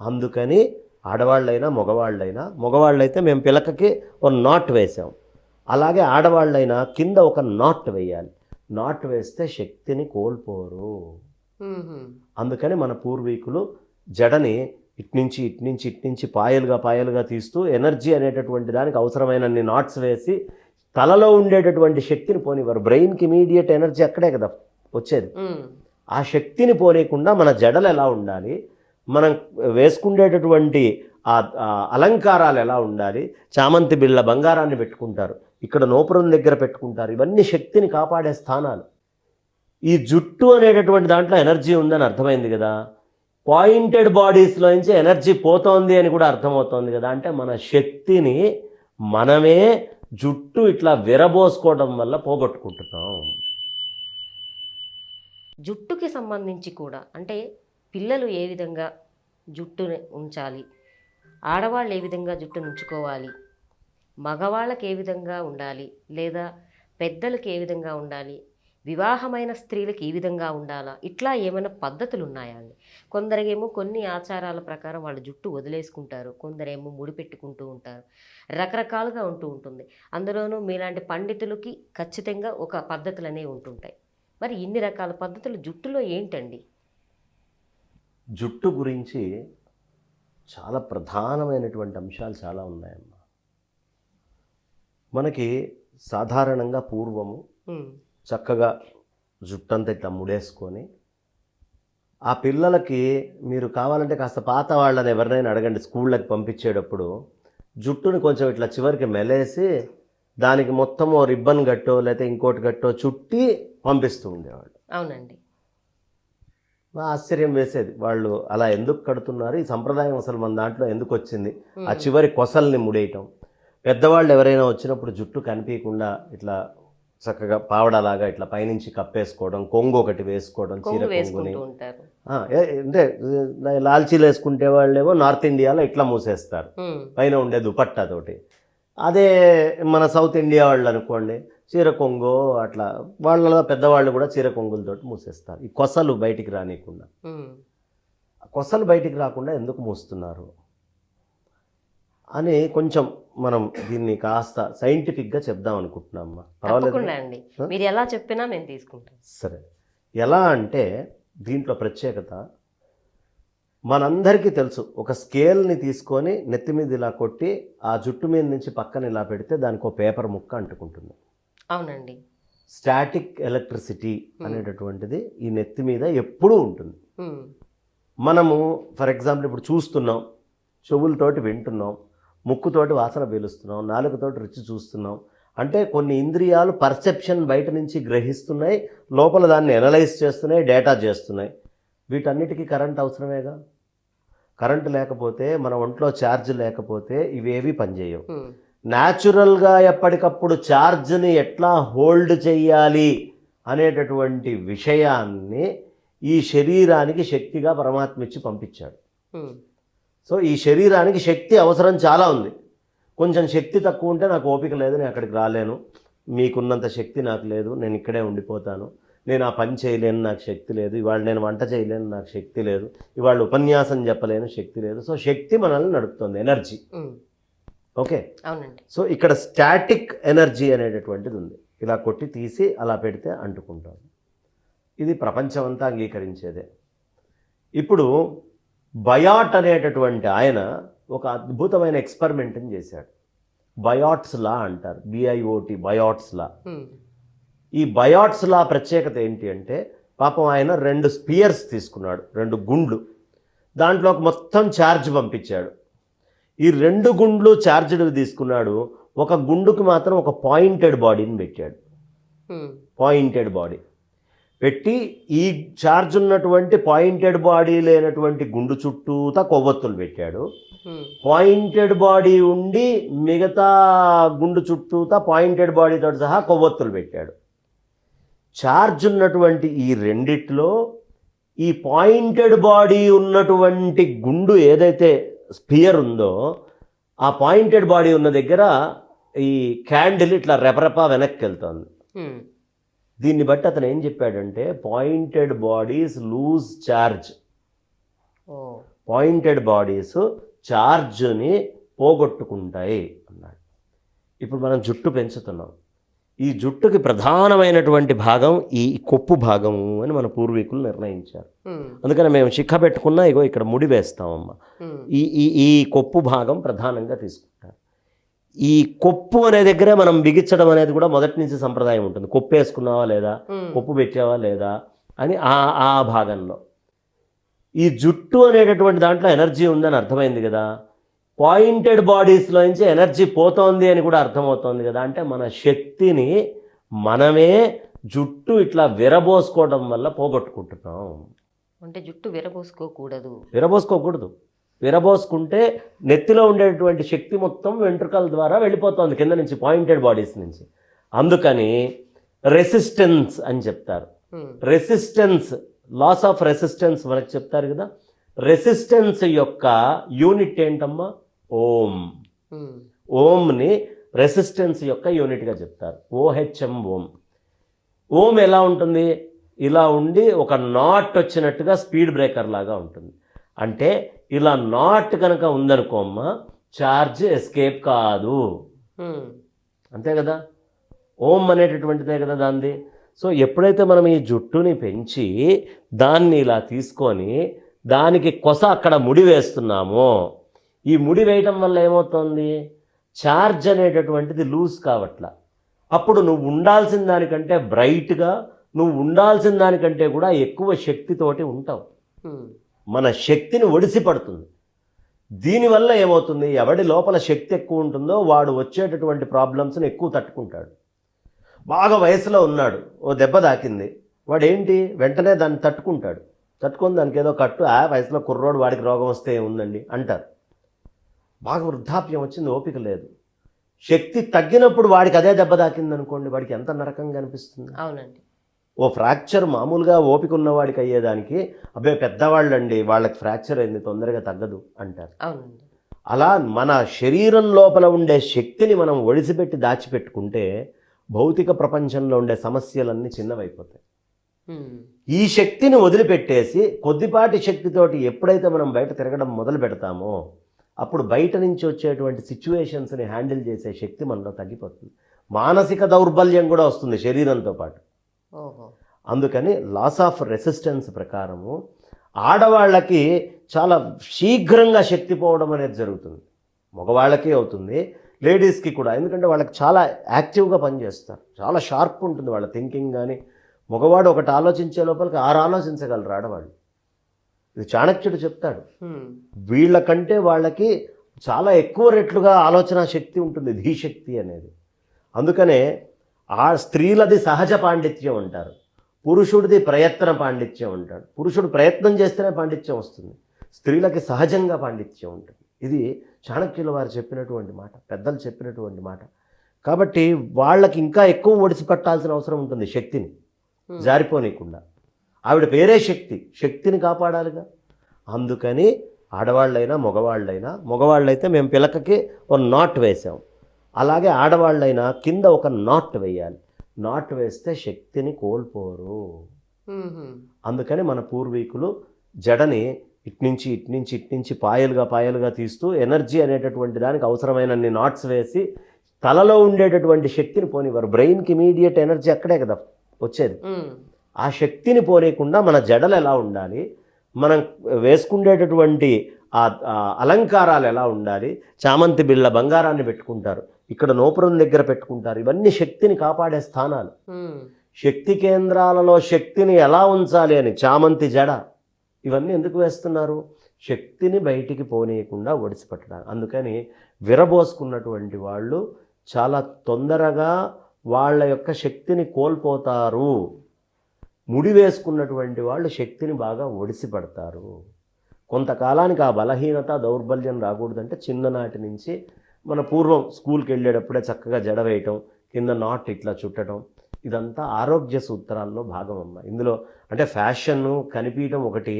అందుకని ఆడవాళ్ళైనా మగవాళ్ళైనా మగవాళ్ళైతే మేము పిలకకి ఒక నాట్ వేసాం అలాగే ఆడవాళ్ళైనా కింద ఒక నాట్ వేయాలి. నాట్ వేస్తే శక్తిని కోల్పోరు. అందుకని మన పూర్వీకులు జడని ఇట్నుంచి ఇట్నుంచి ఇట్నుంచి పాయలుగా పాయలుగా తీస్తూ ఎనర్జీ అనేటటువంటి దానికి అవసరమైనన్ని నాట్స్ వేసి తలలో ఉండేటటువంటి శక్తిని పోనివ్వరు. బ్రెయిన్కి ఇమీడియట్ ఎనర్జీ అక్కడే కదా వచ్చేది. ఆ శక్తిని పోనీయకుండా మన జడలు ఎలా ఉండాలి? మనం వేసుకునేటటువంటి ఆ అలంకారాలు ఎలా ఉండాలి? చామంతి బిళ్ళ బంగారాన్ని పెట్టుకుంటారు. ఇక్కడ నోపురం దగ్గర పెట్టుకుంటారు. ఇవన్నీ శక్తిని కాపాడే స్థానాలు. ఈ జుట్టు అనేటటువంటి దాంట్లో ఎనర్జీ ఉందని అర్థమైంది కదా. పాయింటెడ్ బాడీస్లో నుంచి ఎనర్జీ పోతోంది అని కూడా అర్థమవుతోంది కదా. అంటే మన శక్తిని మనమే జుట్టు ఇట్లా విరబోసుకోవడం వల్ల పోగొట్టుకుంటున్నాం. జుట్టుకి సంబంధించి కూడా అంటే పిల్లలు ఏ విధంగా జుట్టును ఉంచాలి? ఆడవాళ్ళు ఏ విధంగా జుట్టును ఉంచుకోవాలి? మగవాళ్ళకి ఏ విధంగా ఉండాలి? లేదా పెద్దలకు ఏ విధంగా ఉండాలి? వివాహమైన స్త్రీలకు ఈ విధంగా ఉండాలా? ఇట్లా ఏమైనా పద్ధతులు ఉన్నాయా అండి? కొందరికేమో కొన్ని ఆచారాల ప్రకారం వాళ్ళు జుట్టు వదిలేసుకుంటారు. కొందరేమో ముడిపెట్టుకుంటూ ఉంటారు. రకరకాలుగా ఉంటూ ఉంటుంది. అందులోనూ మీలాంటి పండితులకి ఖచ్చితంగా ఒక పద్ధతులు అనేవి ఉంటుంటాయి. మరి ఇన్ని రకాల పద్ధతులు జుట్టులో ఏంటండి? జుట్టు గురించి చాలా ప్రధానమైనటువంటి అంశాలు చాలా ఉన్నాయమ్మా. మనకి సాధారణంగా పూర్వము చక్కగా జుట్టంతా ఇట్లా ముడేసుకొని ఆ పిల్లలకి మీరు కావాలంటే కాస్త పాత వాళ్ళని ఎవరినైనా అడగండి స్కూళ్ళకి పంపించేటప్పుడు. జుట్టుని కొంచెం ఇట్లా చివరికి మెలేసి దానికి మొత్తం రిబ్బన్ గట్టో లేకపోతే ఇంకోటి గట్టో చుట్టి పంపిస్తూ ఉండేవాళ్ళు. అవునండి. ఆశ్చర్యం వేసేది. వాళ్ళు అలా ఎందుకు కడుతున్నారు? ఈ సంప్రదాయం అసలు మన దాంట్లో ఎందుకు వచ్చింది? ఆ చివరి కొసల్ని ముడేయటం. పెద్దవాళ్ళు ఎవరైనా వచ్చినప్పుడు జుట్టు కనిపించకుండా ఇట్లా చక్కగా పావడలాగా ఇట్లా పైనుంచి కప్పేసుకోవడం కొంగు ఒకటి వేసుకోవడం చీర కొంగు కొంగుని అంటే లాల్చీలు వేసుకుంటే వాళ్ళేమో నార్త్ ఇండియాలో ఇట్లా మూసేస్తారు. పైన ఉండే దుపట్టాతోటి అదే మన సౌత్ ఇండియా వాళ్ళు అనుకోండి చీర కొంగు అట్లా వాళ్ళ పెద్దవాళ్ళు కూడా చీర కొంగులతోటి మూసేస్తారు. ఈ కొసలు బయటికి రానియకుండా. కొసలు బయటికి రాకుండా ఎందుకు మూస్తున్నారు? అని కొంచెం మనం దీన్ని కాస్త సైంటిఫిక్గా చెప్దాం అనుకుంటున్నామ్మా పర్వాలేదు. మీరు ఎలా చెప్పినా మేము తీసుకుంటాం సరే. ఎలా అంటే దీంట్లో ప్రత్యేకత మనందరికీ తెలుసు ఒక స్కేల్ని తీసుకొని నెత్తి మీద ఇలా కొట్టి ఆ జుట్టు మీద నుంచి పక్కన ఇలా పెడితే దానికి ఒక పేపర్ ముక్క అంటుకుంటుంది. అవునండి. స్టాటిక్ ఎలక్ట్రిసిటీ అనేటటువంటిది ఈ నెత్తి మీద ఎప్పుడూ ఉంటుంది. మనము ఫర్ ఎగ్జాంపుల్ ఇప్పుడు చూస్తున్నాం చెవులతోటి వింటున్నాం ముక్కుతోటి వాసన పీలుస్తున్నాం నాలుగుతోటి రుచి చూస్తున్నాం. అంటే కొన్ని ఇంద్రియాలు పర్సెప్షన్ బయట నుంచి గ్రహిస్తున్నాయి లోపల దాన్ని ఎనలైజ్ చేస్తున్నాయి డేటా చేస్తున్నాయి. వీటన్నిటికీ కరెంట్ అవసరమేగా? కరెంట్ లేకపోతే మన ఒంట్లో ఛార్జ్ లేకపోతే ఇవేవి పనిచేయవు. న్యాచురల్గా ఎప్పటికప్పుడు ఛార్జ్ని ఎట్లా హోల్డ్ చెయ్యాలి అనేటటువంటి విషయాన్ని ఈ శరీరానికి శక్తిగా పరమాత్మ ఇచ్చి పంపించాడు. సో ఈ శరీరానికి శక్తి అవసరం చాలా ఉంది. కొంచెం శక్తి తక్కువ ఉంటే నాకు ఓపిక లేదు నేను అక్కడికి రాలేను. మీకున్నంత శక్తి నాకు లేదు నేను ఇక్కడే ఉండిపోతాను. నేను ఆ పని చేయలేను నాకు శక్తి లేదు. ఇవాళ నేను వంట చేయలేను నాకు శక్తి లేదు. ఇవాళ ఉపన్యాసం చెప్పలేను శక్తి లేదు. సో శక్తి మనల్ని నడుపుతుంది ఎనర్జీ. ఓకే? అవునండి. సో ఇక్కడ స్టాటిక్ ఎనర్జీ అనేటటువంటిది ఉంది. ఇలా కొట్టి తీసి అలా పెడితే అంటుకుంటాం. ఇది ప్రపంచమంతా అంగీకరించేదే. ఇప్పుడు బయాట్ అనేటటువంటి ఆయన ఒక అద్భుతమైన ఎక్స్పెరిమెంట్ని చేశాడు. బయాట్స్ లా అంటారు. బిఐఓటి బయాట్స్ లా. ఈ బయాట్స్ లా ప్రత్యేకత ఏంటి అంటే పాపం ఆయన రెండు స్పియర్స్ తీసుకున్నాడు రెండు గుండ్లు. దాంట్లోకి మొత్తం ఛార్జ్ పంపించాడు. ఈ రెండు గుండ్లు ఛార్జ్డ్ తీసుకున్నాడు ఒక గుండుకి మాత్రం ఒక పాయింటెడ్ బాడీని పెట్టాడు. Pointed body. పెట్టి ఈ ఛార్జ్ ఉన్నటువంటి పాయింటెడ్ బాడీ లేనటువంటి గుండు చుట్టూతా కొవ్వొత్తులు పెట్టాడు. పాయింటెడ్ బాడీ ఉండి మిగతా గుండు చుట్టూతా పాయింటెడ్ బాడీతో సహా కొవ్వొత్తులు పెట్టాడు. ఛార్జ్ ఉన్నటువంటి ఈ రెండిట్లో ఈ పాయింటెడ్ బాడీ ఉన్నటువంటి గుండు ఏదైతే స్పియర్ ఉందో ఆ పాయింటెడ్ బాడీ ఉన్న దగ్గర ఈ క్యాండిల్ ఇట్లా రెపరెప వెనక్కి వెళ్తుంది. దీన్ని బట్టి అతను ఏం చెప్పాడంటే pointed bodies lose charge. Pointed bodies ఛార్జ్ని పోగొట్టుకుంటాయి అన్నాడు. ఇప్పుడు మనం జుట్టు పెంచుతున్నాం. ఈ జుట్టుకి ప్రధానమైనటువంటి భాగం ఈ కొప్పు భాగము అని మన పూర్వీకులు నిర్ణయించారు. అందుకని మేము శిఖ పెట్టుకున్నా ఇగో ఇక్కడ ముడి వేస్తామమ్మా. ఈ ఈ ఈ కొప్పు భాగం ప్రధానంగా తీసుకుంటారు. ఈ కొప్పు అనే దగ్గరే మనం బిగించడం అనేది కూడా మొదటి నుంచి సంప్రదాయం ఉంటుంది. కొప్పు వేసుకున్నావా లేదా? కొప్పు పెట్టావా లేదా? అని ఆ ఆ భాగంలో. ఈ జుట్టు అనేటటువంటి దాంట్లో ఎనర్జీ ఉందని అర్థమైంది కదా. పాయింటెడ్ బాడీస్లో నుంచి ఎనర్జీ పోతోంది అని కూడా అర్థమవుతోంది కదా. అంటే మన శక్తిని మనమే జుట్టు ఇట్లా విరబోసుకోవడం వల్ల పోగొట్టుకుంటున్నాం. అంటే జుట్టు విరబోసుకోకూడదు. విరబోసుకోకూడదు. విరబోసుకుంటే నెత్తిలో ఉండేటువంటి శక్తి మొత్తం వెంట్రుకల ద్వారా వెళ్ళిపోతుంది కింద నుంచి పాయింటెడ్ బాడీస్ నుంచి. అందుకని రెసిస్టెన్స్ అని చెప్తారు. రెసిస్టెన్స్ లాస్ ఆఫ్ రెసిస్టెన్స్ మనకు చెప్తారు కదా. రెసిస్టెన్స్ యొక్క యూనిట్ ఏంటమ్మా? ఓం. ఓంని రెసిస్టెన్స్ యొక్క యూనిట్గా చెప్తారు. ఓహెచ్ఎం ఓం. ఓం ఎలా ఉంటుంది? ఇలా ఉండి ఒక నాట్ వచ్చినట్టుగా స్పీడ్ బ్రేకర్ లాగా ఉంటుంది. అంటే ఇలా నాట్ కనుక ఉందనుకోమ్మా ఛార్జ్ ఎస్కేప్ కాదు. అంతే కదా? ఓం అనేటటువంటిదే కదా దాంది సో ఎప్పుడైతే మనం ఈ జుట్టుని పెంచి దాన్ని ఇలా తీసుకొని దానికి కొస అక్కడ ముడి వేస్తున్నామో ఈ ముడి వేయటం వల్ల ఏమవుతుంది? ఛార్జ్ అనేటటువంటిది లూజ్ కావట్లా. అప్పుడు నువ్వు ఉండాల్సిన దానికంటే బ్రైట్గా నువ్వు ఉండాల్సిన దానికంటే కూడా ఎక్కువ శక్తితోటి ఉంటావు. మన శక్తిని ఒడిసి పడుతుంది. దీనివల్ల ఏమవుతుంది? ఎవడి లోపల శక్తి ఎక్కువ ఉంటుందో వాడు వచ్చేటటువంటి ప్రాబ్లమ్స్ని ఎక్కువ తట్టుకుంటాడు. బాగా వయసులో ఉన్నాడు ఓ దెబ్బ దాకింది వాడు ఏంటి వెంటనే దాన్ని తట్టుకుంటాడు. తట్టుకొని దానికి ఏదో కట్టు ఆ వయసులో కుర్రోడు వాడికి రోగం వస్తే ఏముందండి? అంటారు. బాగా వృద్ధాప్యం వచ్చింది ఓపిక లేదు. శక్తి తగ్గినప్పుడు వాడికి అదే దెబ్బ దాకింది అనుకోండి వాడికి ఎంత నరకంగా అనిపిస్తుంది? అవునండి. ఓ ఫ్రాక్చర్ మామూలుగా ఓపిక ఉన్నవాడికి అయ్యేదానికి అబ్బే పెద్దవాళ్ళండి వాళ్ళకి ఫ్రాక్చర్ అయింది తొందరగా తగ్గదు అంటారు. అవునండి. అలా మన శరీరం లోపల ఉండే శక్తిని మనం ఒడిసిపెట్టి దాచిపెట్టుకుంటే భౌతిక ప్రపంచంలో ఉండే సమస్యలన్నీ చిన్నవైపోతాయి. ఈ శక్తిని వదిలిపెట్టేసి కొద్దిపాటి శక్తితోటి ఎప్పుడైతే మనం బయట తిరగడం మొదలు పెడతామో అప్పుడు బయట నుంచి వచ్చేటువంటి సిచ్యువేషన్స్ని హ్యాండిల్ చేసే శక్తి మనలో తగ్గిపోతుంది. మానసిక దౌర్బల్యం కూడా వస్తుంది శరీరంతో పాటు. అందుకని లాస్ ఆఫ్ రెసిస్టెన్స్ ప్రకారము ఆడవాళ్ళకి చాలా శీఘ్రంగా శక్తి పోవడం అనేది జరుగుతుంది. మగవాళ్ళకి అవుతుంది. లేడీస్కి కూడా. ఎందుకంటే వాళ్ళకి చాలా యాక్టివ్గా పనిచేస్తారు చాలా షార్ప్ ఉంటుంది వాళ్ళ థింకింగ్ కానీ మగవాడు ఒకటి ఆలోచించే లోపలికి ఆరు ఆలోచించగలరు ఆడవాళ్ళు. ఇది చాణక్యుడు చెప్తాడు. వీళ్ళకంటే వాళ్ళకి చాలా ఎక్కువ రెట్లుగా ఆలోచన శక్తి ఉంటుంది ధీశక్తి అనేది. అందుకనే ఆ స్త్రీలది సహజ పాండిత్యం అంటారు. పురుషుడిది ప్రయత్న పాండిత్యం అంటాడు. పురుషుడు ప్రయత్నం చేస్తేనే పాండిత్యం వస్తుంది. స్త్రీలకి సహజంగా పాండిత్యం ఉంటుంది. ఇది చాణక్యుల వారు చెప్పినటువంటి మాట పెద్దలు చెప్పినటువంటి మాట. కాబట్టి వాళ్ళకి ఇంకా ఎక్కువ ఒడిసి పట్టాల్సిన అవసరం ఉంటుంది శక్తిని. జారిపోనీయకుండా. ఆవిడ పేరే శక్తి. శక్తిని కాపాడాలిగా. అందుకని ఆడవాళ్ళైనా మగవాళ్ళైనా మగవాళ్ళైతే మేము పిలకకి ఒక నాట్ వేసాం అలాగే ఆడవాళ్ళైనా కింద ఒక నాట్ వేయాలి. నాట్ వేస్తే శక్తిని కోల్పోరు. అందుకని మన పూర్వీకులు జడని ఇట్నుంచి ఇట్నుంచి ఇట్నుంచి పాయలుగా పాయలుగా తీస్తూ ఎనర్జీ అనేటటువంటి దానికి అవసరమైనన్ని నాట్స్ వేసి తలలో ఉండేటటువంటి శక్తిని పోనివ్వరు. బ్రెయిన్కి ఇమీడియట్ ఎనర్జీ అక్కడే కదా వచ్చేది. ఆ శక్తిని పోనీయకుండా మన జడలు ఎలా ఉండాలి మనం వేసుకునేటటువంటి ఆ అలంకారాలు ఎలా ఉండాలి చామంతి బిళ్ళ బంగారాన్ని పెట్టుకుంటారు ఇక్కడ నోపురం దగ్గర పెట్టుకుంటారు ఇవన్నీ శక్తిని కాపాడే స్థానాలు. శక్తి కేంద్రాలలో శక్తిని ఎలా ఉంచాలి అని చామంతి జడ ఇవన్నీ ఎందుకు వేస్తున్నారు? శక్తిని బయటికి పోనీయకుండా ఒడిసిపట్టడానికి. అందుకని విరబోసుకున్నటువంటి వాళ్ళు చాలా తొందరగా వాళ్ళ యొక్క శక్తిని కోల్పోతారు. ముడి వేసుకున్నటువంటి వాళ్ళు శక్తిని బాగా ఒడిసిపడతారు కొంతకాలానికి ఆ బలహీనత దౌర్బల్యం రాకూడదంటే చిన్ననాటి నుంచి మన పూర్వం స్కూల్కి వెళ్ళేటప్పుడే చక్కగా జడ వేయటం కింద నాట్ ఇట్లా చుట్టడం ఇదంతా ఆరోగ్య సూత్రాల్లో భాగం అమ్మ ఇందులో అంటే ఫ్యాషన్ కనిపించడం ఒకటి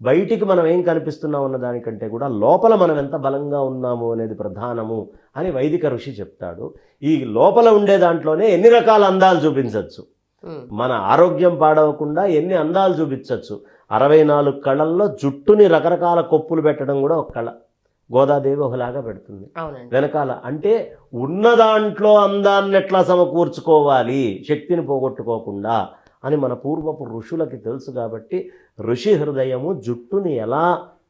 బయటికి మనం ఏం కనిపిస్తున్నాం అన్న దానికంటే కూడా లోపల మనం ఎంత బలంగా ఉన్నాము అనేది ప్రధానము అని వైదిక ఋషి చెప్తాడు. ఈ లోపల ఉండే దాంట్లోనే ఎన్ని రకాల అందాలు చూపించవచ్చు మన ఆరోగ్యం పాడవకుండా ఎన్ని అందాలు చూపించవచ్చు అరవై నాలుగు కళల్లో జుట్టుని రకరకాల కొప్పులు పెట్టడం కూడా ఒక కళ. గోదాదేవి ఒకలాగా పెడుతుంది. వెనకాల అంటే ఉన్న దాంట్లో అందాన్ని ఎట్లా సమకూర్చుకోవాలి శక్తిని పోగొట్టుకోకుండా అని మన పూర్వపు ఋషులకి తెలుసు కాబట్టి ఋషి హృదయము జుట్టుని ఎలా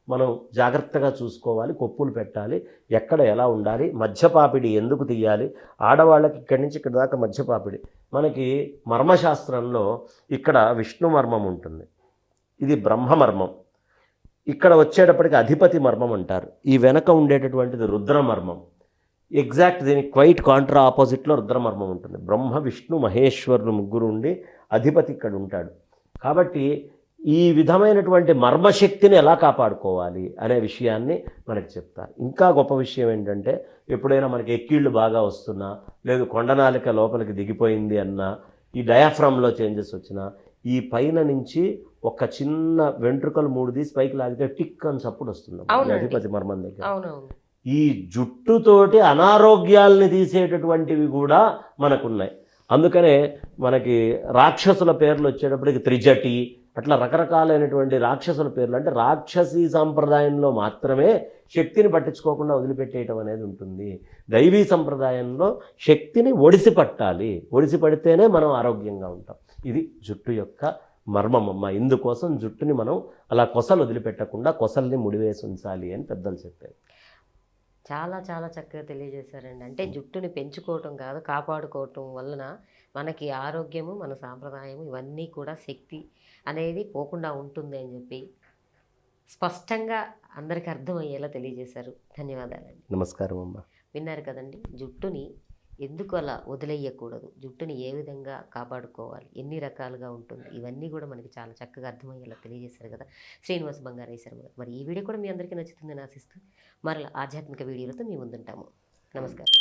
మనం జాగ్రత్తగా చూసుకోవాలి కొప్పులు పెట్టాలి ఎక్కడ ఎలా ఉండాలి మధ్యపాపిడి ఎందుకు తీయాలి ఆడవాళ్ళకి ఇక్కడి నుంచి ఇక్కడ దాకా మధ్యపాపిడి మనకి మర్మశాస్త్రంలో ఇక్కడ విష్ణు మర్మం ఉంటుంది. ఇది బ్రహ్మమర్మం ఇక్కడ వచ్చేటప్పటికి అధిపతి మర్మం అంటారు. ఈ వెనక ఉండేటటువంటిది రుద్రమర్మం ఎగ్జాక్ట్ దీనికి క్వైట్ కాంట్రా ఆపోజిట్లో రుద్రమర్మం ఉంటుంది. బ్రహ్మ విష్ణు మహేశ్వరులు ముగ్గురు ఉండి అధిపతి ఇక్కడ ఉంటాడు. కాబట్టి ఈ విధమైనటువంటి మర్మశక్తిని ఎలా కాపాడుకోవాలి అనే విషయాన్ని మనకి చెప్తారు ఇంకా గొప్ప విషయం ఏంటంటే ఎప్పుడైనా మనకి ఎక్కిళ్ళు బాగా వస్తున్నా లేదు కొండనాలిక లోపలికి దిగిపోయింది అన్నా ఈ డయాఫ్రమ్లో చేంజెస్ వచ్చినా ఈ పైన నుంచి ఒక చిన్న వెంట్రుకలు మూడు తీసి పైకి లాగితే టిక్ అని చప్పుడు వస్తుంది. అధిపతి మర్మం దగ్గర. ఈ జుట్టుతోటి అనారోగ్యాల్ని తీసేటటువంటివి కూడా మనకున్నాయి. అందుకనే మనకి రాక్షసుల పేర్లు వచ్చేటప్పటికి త్రిజటి అట్లా రకరకాలైనటువంటి రాక్షసుల పేర్లు అంటే రాక్షసీ సాంప్రదాయంలో మాత్రమే శక్తిని పట్టించుకోకుండా వదిలిపెట్టేయటం అనేది ఉంటుంది. దైవీ సంప్రదాయంలో శక్తిని ఒడిసి పట్టాలి ఒడిసి పడితేనే మనం ఆరోగ్యంగా ఉంటాం. ఇది జుట్టు యొక్క మర్మం అమ్మ. ఇందుకోసం జుట్టుని మనం అలా కొసలు వదిలిపెట్టకుండా కొసల్ని ముడివేసి ఉంచాలి అని పెద్దలు చెప్పారు. చాలా చాలా చక్కగా తెలియజేశారండి. అంటే జుట్టుని పెంచుకోవటం కాదు కాపాడుకోవటం వలన మనకి ఆరోగ్యము మన సాంప్రదాయము ఇవన్నీ కూడా శక్తి అనేది పోకుండా ఉంటుంది అని చెప్పి స్పష్టంగా అందరికీ అర్థమయ్యేలా తెలియజేశారు. ధన్యవాదాలండి. నమస్కారం అమ్మ. విన్నారు కదండి జుట్టుని ఎందుకు అలా వదిలేయకూడదు? జుట్టుని ఏ విధంగా కాపాడుకోవాలి? ఎన్ని రకాలుగా ఉంటుంది? ఇవన్నీ కూడా మనకి చాలా చక్కగా అర్థమయ్యేలా తెలియజేశారు కదా. శ్రీనివాస్ బంగారేశ్వరం గారు మరి ఈ వీడియో కూడా మీ అందరికీ నచ్చుతుందని ఆశిస్తూ మరలా ఆధ్యాత్మిక వీడియోలతో మీ ముందుంటాము. నమస్కారం.